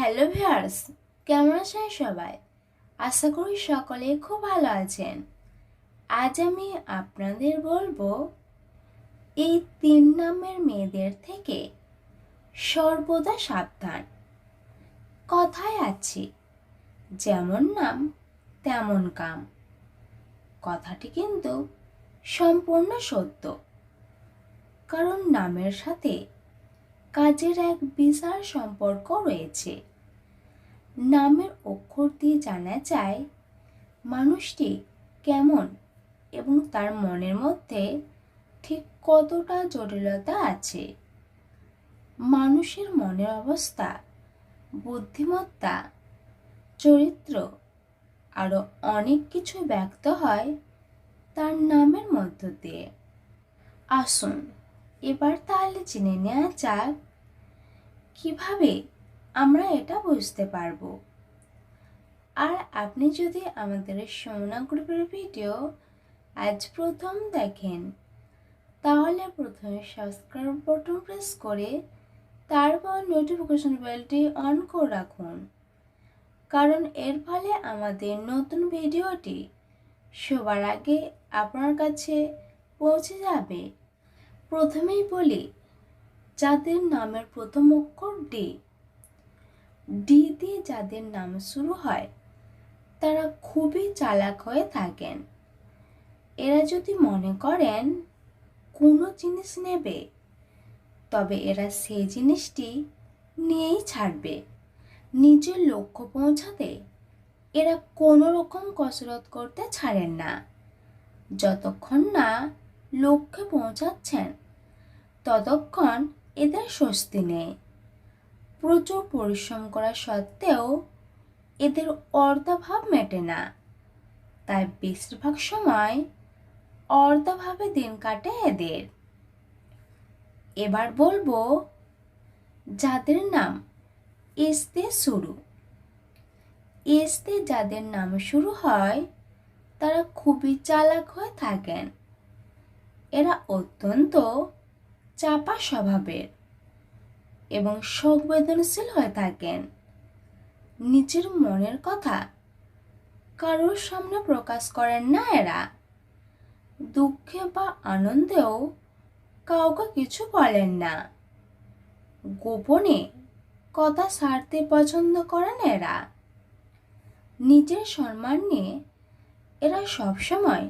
Hello viewers, কেমন আছেন সবাই? আশা করি সকলে খুব ভালো আছেন। আজ আমি আপনাদের বলব, এই তিন নামের মেয়েদের থেকে সর্বদা সাবধান। কথায় আছে, যেমন নাম, তেমন কাম। কথাটি কিন্তু সম্পূর্ণ সত্য। কারণ নামের সাথে কাজের এক বিশাল সম্পর্ক রয়েছে। নামের অক্ষর দিয়ে জানা যায় মানুষটি কেমন এবং তার মনের মধ্যে ঠিক কতটা জটিলতা আছে। মানুষের মনের অবস্থা, বুদ্ধিমত্তা, চরিত্র আরও অনেক কিছু ব্যক্ত হয় তার নামের মধ্য দিয়ে। আসুন এবার তাহলে জেনে নেওয়া যাক কীভাবে আমরা এটা বুঝতে পারব। আর আপনি যদি আমাদের সোনা গ্রুপের ভিডিও আজ প্রথম দেখেন, তাহলে প্রথমে সাবস্ক্রাইব বটন প্রেস করে তারপর নোটিফিকেশন বেলটি অন করে রাখুন। কারণ এর ফলে আমাদের নতুন ভিডিওটি সবার আগে আপনার কাছে পৌঁছে যাবে। প্রথমেই বলি, যাদের নামের প্রথম অক্ষর ডি ডি দিয়ে যাদের নাম শুরু হয়, তারা খুবই চালাক হয়ে থাকেন। এরা যদি মনে করেন কোনো জিনিস নেবে, তবে এরা সেই জিনিসটি নিয়েই ছাড়বে। নিজের লক্ষ্য পৌঁছাতে এরা কোনো রকম কসরত করতে ছাড়েন না। যতক্ষণ না লক্ষ্যে পৌঁছাচ্ছেন, ততক্ষণ এদের স্বস্তি নেই। প্রচুর পরিশ্রম করা সত্ত্বেও এদের অর্ধাভাব মেটে না। তাই বেশিরভাগ সময় অর্ধাভাবে দিন কাটে এদের। এবার বলব, যাদের নাম এসতে শুরু। এসতে যাদের নাম শুরু হয়, তারা খুবই চালাক হয়ে থাকেন। এরা অত্যন্ত চাপা স্বভাবের। এবং সংবেদনশীল হয়ে থাকেন। নিজের মনের কথা কারোর সামনে প্রকাশ করেন না এরা। দুঃখে বা আনন্দেও কাউকে কিছু বলেন না। গোপনে কথা সারতে পছন্দ করেন এরা। নিজের সম্মান নিয়ে এরা সবসময়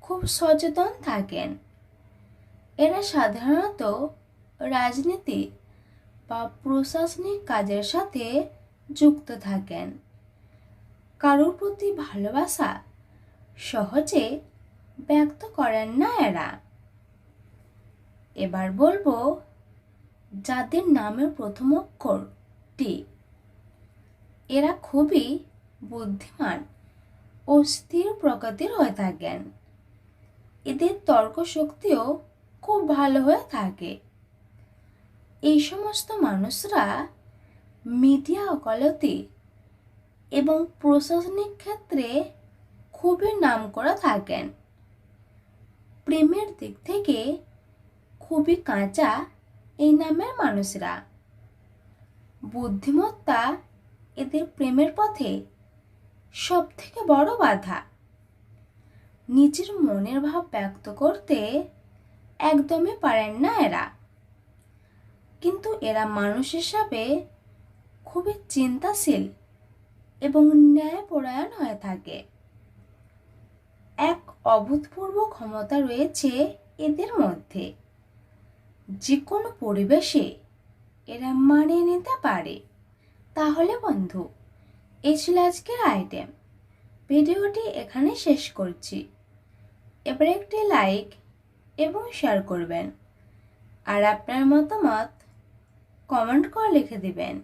খুব সচেতন থাকেন। এরা সাধারণত রাজনীতি বা প্রশাসনিক কাজের সাথে যুক্ত থাকেন। কারোর প্রতি ভালোবাসা সহজে ব্যক্ত করেন না এরা। এবার বলব, যাদের নামের প্রথম অক্ষর টি এরা খুবই বুদ্ধিমান ও স্থির প্রকৃতির হয়ে থাকেন। এদের তর্ক শক্তিও খুব ভালো হয়ে থাকে। এই সমস্ত মানুষরা মিডিয়া ওকালতি এবং প্রশাসনিক ক্ষেত্রে খুবই নাম করা থাকেন। প্রেমের দিক থেকে খুবই কাঁচা এই নামের মানুষরা। বুদ্ধিমত্তা এদের প্রেমের পথে সব থেকে বড় বাধা। নিজের মনের ভাব ব্যক্ত করতে একদমই পারেন না এরা। কিন্তু এরা মানুষ হিসাবে খুবই চিন্তাশীল এবং ন্যায়পরায়ণ হয়ে থাকে। এক অভূতপূর্ব ক্ষমতা রয়েছে এদের মধ্যে। যে কোনো পরিবেশে এরা মানিয়ে নিতে পারে। তাহলে বন্ধু, এই ছিল আজকের আইটেম। ভিডিওটি এখানে শেষ করছি। এবার একটি লাইক এবং শেয়ার করবেন। আর আপনার মতামত কমেন্ট করে লিখে দিবেন।